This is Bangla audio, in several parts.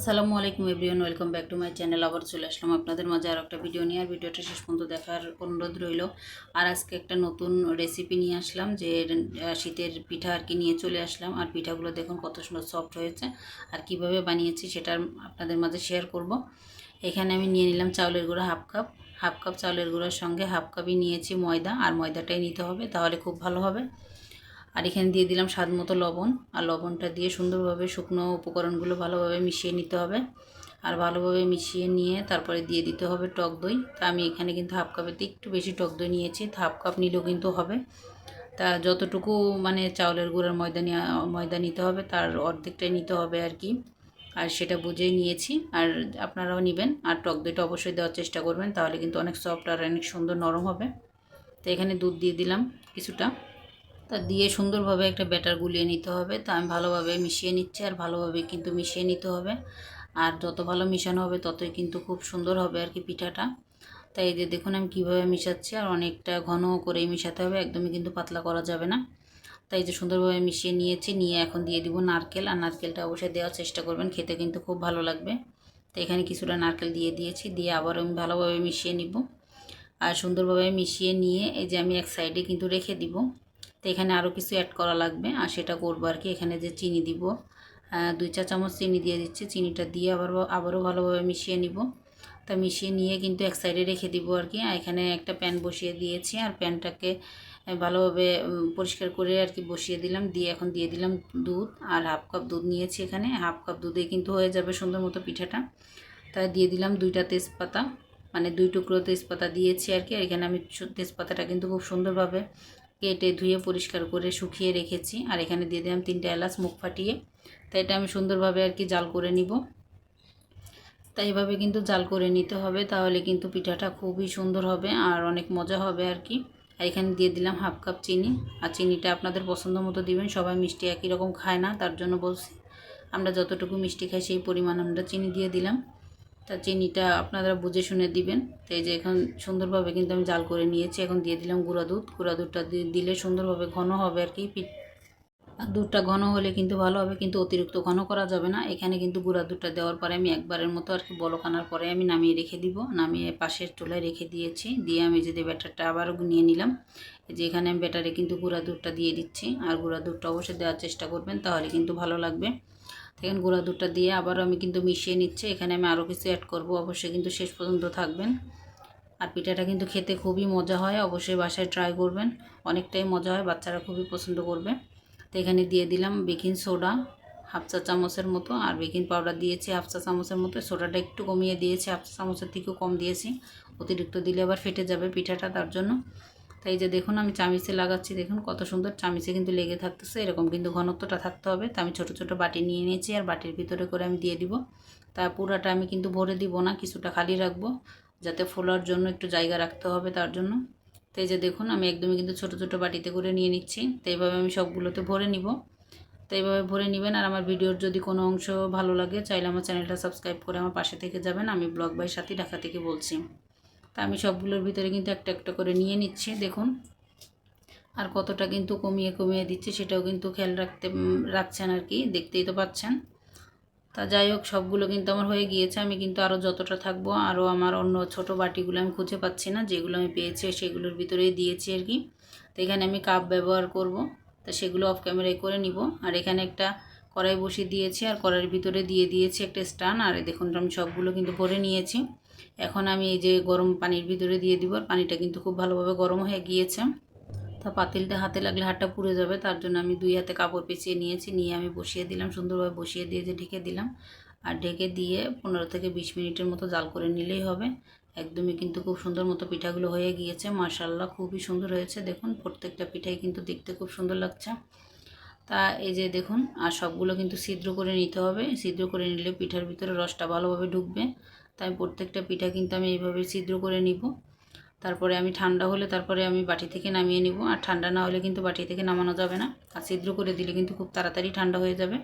আসসালামু আলাইকুম everyone, welcome back to my channel. আবার চলে আসলাম আপনাদের মাঝে আর একটা ভিডিও নিয়ে, আর ভিডিওটা শেষ পর্যন্ত দেখার অনুরোধ রইল। আর আজকে একটা নতুন রেসিপি নিয়ে আসলাম, যে শীতের পিঠা আর কি নিয়ে চলে আসলাম। আর পিঠাগুলো দেখুন কত সুন্দর সফট হয়েছে, আর কীভাবে বানিয়েছি সেটা আপনাদের মাঝে শেয়ার করব। এখানে আমি নিয়ে নিলাম চাউলের গুঁড়া হাফ কাপ। হাফ কাপ চাউলের গুঁড়োর সঙ্গে হাফ কাপই নিয়েছি ময়দা, আর ময়দাটাই নিতে হবে, তাহলে খুব ভালো হবে। আর এখানে দিয়ে দিলাম স্বাদ মতো লবণ। আর লবণটা দিয়ে সুন্দরভাবে শুকনো উপকরণগুলো ভালোভাবে মিশিয়ে নিতে হবে। আর ভালোভাবে মিশিয়ে নিয়ে তারপরে দিয়ে দিতে হবে টক দই। তা আমি এখানে কিন্তু হাফ কাপেতে একটু বেশি টক দই নিয়েছি হাফ কাপ নিলেও কিন্তু হবে। তা যতটুকু মানে চাউলের গুঁড়ার ময়দা ময়দা নিতে হবে, তার অর্ধেকটাই নিতে হবে আর কি। আর সেটা বুঝেই নিয়েছি। আর আপনারাও নেবেন। আর টক দইটা অবশ্যই দেওয়ার চেষ্টা করবেন, তাহলে কিন্তু অনেক সফট আর অনেক সুন্দর নরম হবে। তো এখানে দুধ দিয়ে দিলাম কিছুটা। তা দিয়ে সুন্দরভাবে একটা ব্যাটার গুলিয়ে নিতে হবে। তা আমি ভালোভাবে মিশিয়ে নিচ্ছি আর ভালোভাবে কিন্তু মিশিয়ে নিতে হবে। আর যত ভালো মিশানো হবে, ততই কিন্তু খুব সুন্দর হবে আর কি পিঠাটা। তাই এই যে দেখুন আমি কীভাবে মিশাচ্ছি, আর অনেকটা ঘন করেই মিশাতে হবে, একদমই কিন্তু পাতলা করা যাবে না। তাই যে সুন্দরভাবে মিশিয়ে নিয়েছি, নিয়ে এখন দিয়ে দিব নারকেল। আর নারকেলটা অবশ্যই দেওয়ার চেষ্টা করবেন, খেতে কিন্তু খুব ভালো লাগবে। তো এখানে কিছুটা নারকেল দিয়ে দিয়েছি, দিয়ে আবার আমি ভালোভাবে মিশিয়ে নিব। আর সুন্দরভাবে মিশিয়ে নিয়ে এই যে আমি এক সাইডে কিন্তু রেখে দিব। তো এখানে আরও কিছু অ্যাড করা লাগবে। আর সেটা করব আর কি। এখানে যে চিনি দিব দুই চা চামচ চিনি দিয়ে দিচ্ছি। চিনিটা দিয়ে আবার আবারও ভালোভাবে মিশিয়ে নিব। তা মিশিয়ে নিয়ে কিন্তু এক সাইডে রেখে দিব আর কি। এখানে একটা প্যান বসিয়ে দিয়েছি। আর প্যানটাকে ভালোভাবে পরিষ্কার করে আর কি বসিয়ে দিলাম। দিয়ে এখন দিয়ে দিলাম দুধ। আর হাফ কাপ দুধ নিয়েছি এখানে। হাফ কাপ দুধে কিন্তু হয়ে যাবে সুন্দর মতো পিঠাটা। তাই দিয়ে দিলাম দুইটা তেজপাতা। মানে দুই টুকরো তেজপাতা দিয়েছি আর কি। এখানে আমি তেজপাতাটা কিন্তু খুব সুন্দরভাবে কেটে ধুয়ে পরিষ্কার করে শুকিয়ে রেখেছি। আর এখানে দিয়ে দিলাম তিনটা এলাচ, মুখ ফাটিয়ে। তাই এটা আমি সুন্দরভাবে আর কি জাল করে নিব। তাই এভাবে কিন্তু জাল করে নিতে হবে, তাহলে কিন্তু পিঠাটা খুবই সুন্দর হবে আর অনেক মজা হবে আর কি। আর এখানে দিয়ে দিলাম হাফ কাপ চিনি। আর চিনিটা আপনাদের পছন্দ মতো দিবেন, সবাই মিষ্টি একই রকম খায় না, তার জন্য বলছি। আমরা যতটুকু মিষ্টি খাই, সেই পরিমাণ আমরা চিনি দিয়ে দিলাম। তা চিনিটা আপনারা বুঝে শুনে দিবেন। তো এই যে এখন সুন্দরভাবে কিন্তু আমি জাল করে নিয়েছি। এখন দিয়ে দিলাম গুঁড়া দুধ। গুঁড়া দুধটা দিলে সুন্দরভাবে ঘন হবে আর কি। আর দুধটা ঘন হলে কিন্তু ভালো হবে, কিন্তু অতিরিক্ত ঘন করা যাবে না। এখানে কিন্তু গুঁড়া দুধটা দেওয়ার পরে আমি একবারের মতো আর কি বলক আনার পরে আমি নামিয়ে রেখে দিব। নামিয়ে পাশের চুলায় রেখে দিয়েছি। দিয়ে আমি যদি ব্যাটারটা আবারও নিয়ে নিলাম। যে এখানে আমি ব্যাটারে কিন্তু গুঁড়া দুধটা দিয়ে দিচ্ছি। আর গুঁড়া দুধটা অবশ্যই দেওয়ার চেষ্টা করবেন, তাহলে কিন্তু ভালো লাগবে। এখানে গুঁড়া দুধটা দিয়ে আবারও আমি কিন্তু মিশিয়ে নিচ্ছি। এখানে আমি আরও কিছু অ্যাড করব। অবশ্যই কিন্তু শেষ পর্যন্ত থাকবেন। আর পিঠাটা কিন্তু খেতে খুবই মজা হয়। অবশ্যই বাসায় ট্রাই করবেন। অনেকটাই মজা হয়। বাচ্চারা খুবই পছন্দ করবে। তো এখানে দিয়ে দিলাম বেকিং সোডা হাফ চা চামচের মতো। আর বেকিং পাউডার দিয়েছি হাফ চা চামচের মতো। সোডাটা একটু কমিয়ে দিয়েছি। হাফ চা চামচের থেকেও কম দিয়েছি। অতিরিক্ত দিলে আবার ফেটে যাবে পিঠাটা তার জন্য। তাই যে দেখুন, আমি চামিচে লাগাচ্ছি। দেখুন কত সুন্দর চামিচে কিন্তু লেগে থাকতেছে। এরকম কিন্তু ঘনত্বটা থাকতে হবে। তা আমি ছোট ছোট বাটি নিয়ে নিয়েছি আর বাটির ভিতরে করে আমি দিয়ে দিব। তা পুরাটা আমি কিন্তু ভরে দিব না, কিছুটা খালি রাখব যাতে ফোলার জন্য একটু জায়গা রাখতে হবে তার জন্য। তাই যে দেখুন, আমি একদমই কিন্তু ছোট ছোট বাটিতে করে নিয়ে নিচ্ছি। তো এইভাবে আমি সবগুলোতে ভরে নিব। তো এইভাবে ভরে নেবেন। আর আমার ভিডিওর যদি কোনো অংশ ভালো লাগে, চাইলে আমার চ্যানেলটা সাবস্ক্রাইব করে আমার পাশে থেকে যাবেন। আমি ব্লগ বাই সাথী, ঢাকা থেকে বলছি। তা আমি সবগুলোর ভিতরে কিন্তু একটা একটা করে নিয়ে নিচ্ছি, দেখুন। আর কতটা কিন্তু কমিয়ে কমিয়ে দিচ্ছে সেটাও কিন্তু খেয়াল রাখতে রাখছেন আর কি, দেখতেই তো পাচ্ছেন। তা যাই হোক, সবগুলো কিন্তু আমার হয়ে গিয়েছে, আমি কিন্তু আরও যতটা থাকব আরও আমার অন্য ছোট বাটিগুলো আমি খুঁজে পাচ্ছি না, যেগুলো আমি পেয়েছি সেগুলোর ভিতরেই দিয়েছি আর কি। তো এখানে আমি কাপ ব্যবহার করব, তা সেগুলো অফ ক্যামেরায় করে নিব। আর এখানে একটা কড়াই বসিয়ে দিয়েছি আর কড়াইয়ের ভিতরে দিয়ে দিয়েছি একটা স্টান। আর দেখুন, আমি সবগুলো কিন্তু ভরে নিয়েছি। এখন আমি এই যে গরম পানির ভিতরে দিয়ে দিব। আর পানিটা কিন্তু খুব ভালোভাবে গরম হয়ে গিয়েছে। তা পাতিলটা হাতে লাগলে হাতটা পুড়ে যাবে। তার জন্য আমি দুই হাতে কাপড় পেঁচিয়ে নিয়েছি। নিয়ে আমি বসিয়ে দিলাম, সুন্দরভাবে বসিয়ে দিয়ে যে ঢেকে দিলাম। আর ঢেকে দিয়ে পনেরো থেকে বিশ মিনিটের মতো জাল করে নিলেই হবে। একদমই কিন্তু খুব সুন্দর মতো পিঠাগুলো হয়ে গিয়েছে। মার্শাল্লাহ খুবই সুন্দর হয়েছে। দেখুন, প্রত্যেকটা পিঠাই কিন্তু দেখতে খুব সুন্দর লাগছে। তা এই যে দেখুন, আর সবগুলো কিন্তু ছিদ্র করে নিতে হবে। ছিদ্র করে নিলে পিঠার ভিতরে রসটা ভালোভাবে ঢুকবে। তাই প্রত্যেকটা পিঠা কিন্তু আমি এইভাবে ছিদ্র করে নিব। তারপরে আমি ঠান্ডা হলে তারপরে আমি বাটি থেকে নামিয়ে নিব। আর ঠান্ডা না হলে কিন্তু বাটি থেকে নামানো যাবে না। আর ছিদ্র করে দিলে কিন্তু খুব তাড়াতাড়ি ঠান্ডা হয়ে যাবে।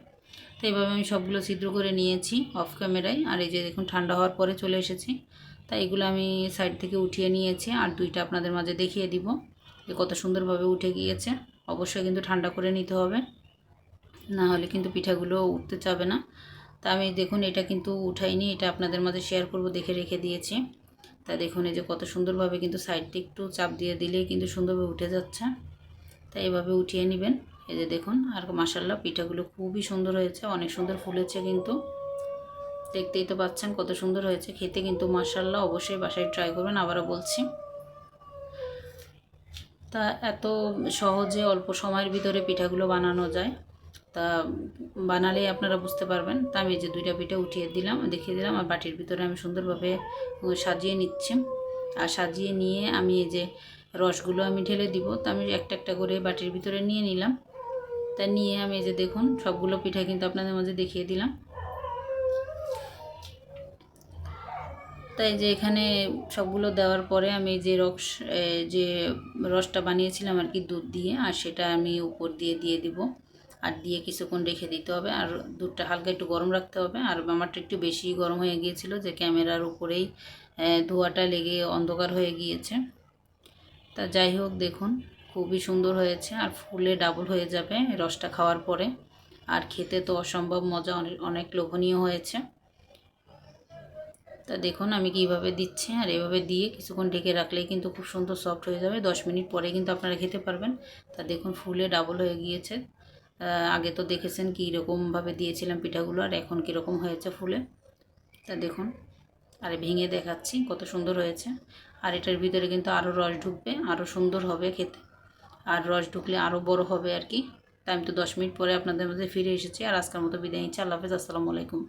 তো এইভাবে আমি সবগুলো ছিদ্র করে নিয়েছি অফ ক্যামেরায় আর এই যে দেখুন, ঠান্ডা হওয়ার পরে চলে এসেছি। তাই এগুলো আমি সাইড থেকে উঠিয়ে নিয়েছি। আর দুইটা আপনাদের মাঝে দেখিয়ে দিব যে কত সুন্দরভাবে উঠে গিয়েছে। অবশ্যই কিন্তু ঠান্ডা করে নিতে হবে। না হলে কিন্তু পিঠাগুলো উঠতে চাবে না। তা আমি দেখুন, এটা কিন্তু উঠাইনি, এটা আপনাদের মাঝে শেয়ার করব, দেখে রেখে দিয়েছি। তা দেখুন, এই যে কত সুন্দরভাবে কিন্তু সাইডটা একটু চাপ দিয়ে দিলেই কিন্তু সুন্দরভাবে উঠে যাচ্ছে। তাই এভাবে উঠিয়ে নেবেন। এই যে দেখুন, আর মাসাল্লাহ পিঠাগুলো খুবই সুন্দর হয়েছে, অনেক সুন্দর ফুলেছে কিন্তু। দেখতেই তো পাচ্ছেন কত সুন্দর হয়েছে, খেতে কিন্তু মাসাল্লাহ অবশ্যই বাসায় ট্রাই করবেন, আবারও বলছি। তা এত সহজে অল্প সময়ের ভিতরে পিঠাগুলো বানানো যায়। তা বানালে আপনারা বুঝতে পারবেন। তা আমি যে দুইটা পিঠা উঠিয়ে দিলাম, দেখিয়ে দিলাম আর বাটির ভিতরে আমি সুন্দরভাবে সাজিয়ে নিচ্ছি। আর সাজিয়ে নিয়ে আমি এই যে রসগুলো আমি ঢেলে দিব। তা আমি একটা একটা করে বাটির ভিতরে নিয়ে নিলাম। তা নিয়ে আমি এই যে দেখুন, সবগুলো পিঠা কিন্তু আপনাদের মাঝে দেখিয়ে দিলাম। তাই যে এখানে সবগুলো দেওয়ার পরে আমি যে রস যে রসটা বানিয়েছিলাম আর কি দুধ দিয়ে, আর সেটা আমি উপর দিয়ে দিয়ে দিব। আর দিয়ে কিছুক্ষণ রেখে দিতে হবে। আর দুধটা হালকা একটু গরম রাখতে হবে। আর আমারটা একটু বেশি গরম হয়ে গিয়েছিল যে ক্যামেরার উপরেই ধোঁয়াটা লেগে অন্ধকার হয়ে গিয়েছে। তা যাই হোক, দেখুন, খুবই সুন্দর হয়েছে। আর ফুলে ডাবল হয়ে যাবে রসটা খাওয়ার পরে। আর খেতে তো অসম্ভব মজা অনেক লোভনীয় হয়েছে। তা দেখুন আমি কীভাবে দিচ্ছি, আর এভাবে দিয়ে কিছুক্ষণ ঢেকে রাখলেই কিন্তু খুব সুন্দর সফট হয়ে যাবে। দশ মিনিট পরে কিন্তু আপনারা খেতে পারবেন। তা দেখুন ফুলে ডাবল হয়ে গিয়েছে। আগে তো দেখেছেন কী রকমভাবে দিয়েছিলাম পিঠাগুলো, আর এখন কীরকম হয়েছে ফুলে। তা দেখুন, আর ভেঙে দেখাচ্ছি কত সুন্দর হয়েছে। আর এটার ভিতরে কিন্তু আরও রস ঢুকবে আরও সুন্দর হবে খেতে। আর রস ঢুকলে আরও বড় হবে আর কি। তাই আমি তো দশ মিনিট পরে আপনাদের মধ্যে ফিরে এসেছি, আর আজকের মতো বিদায় নিচ্ছি। আল্লাহ হাফেজ, আসসালামু আলাইকুম।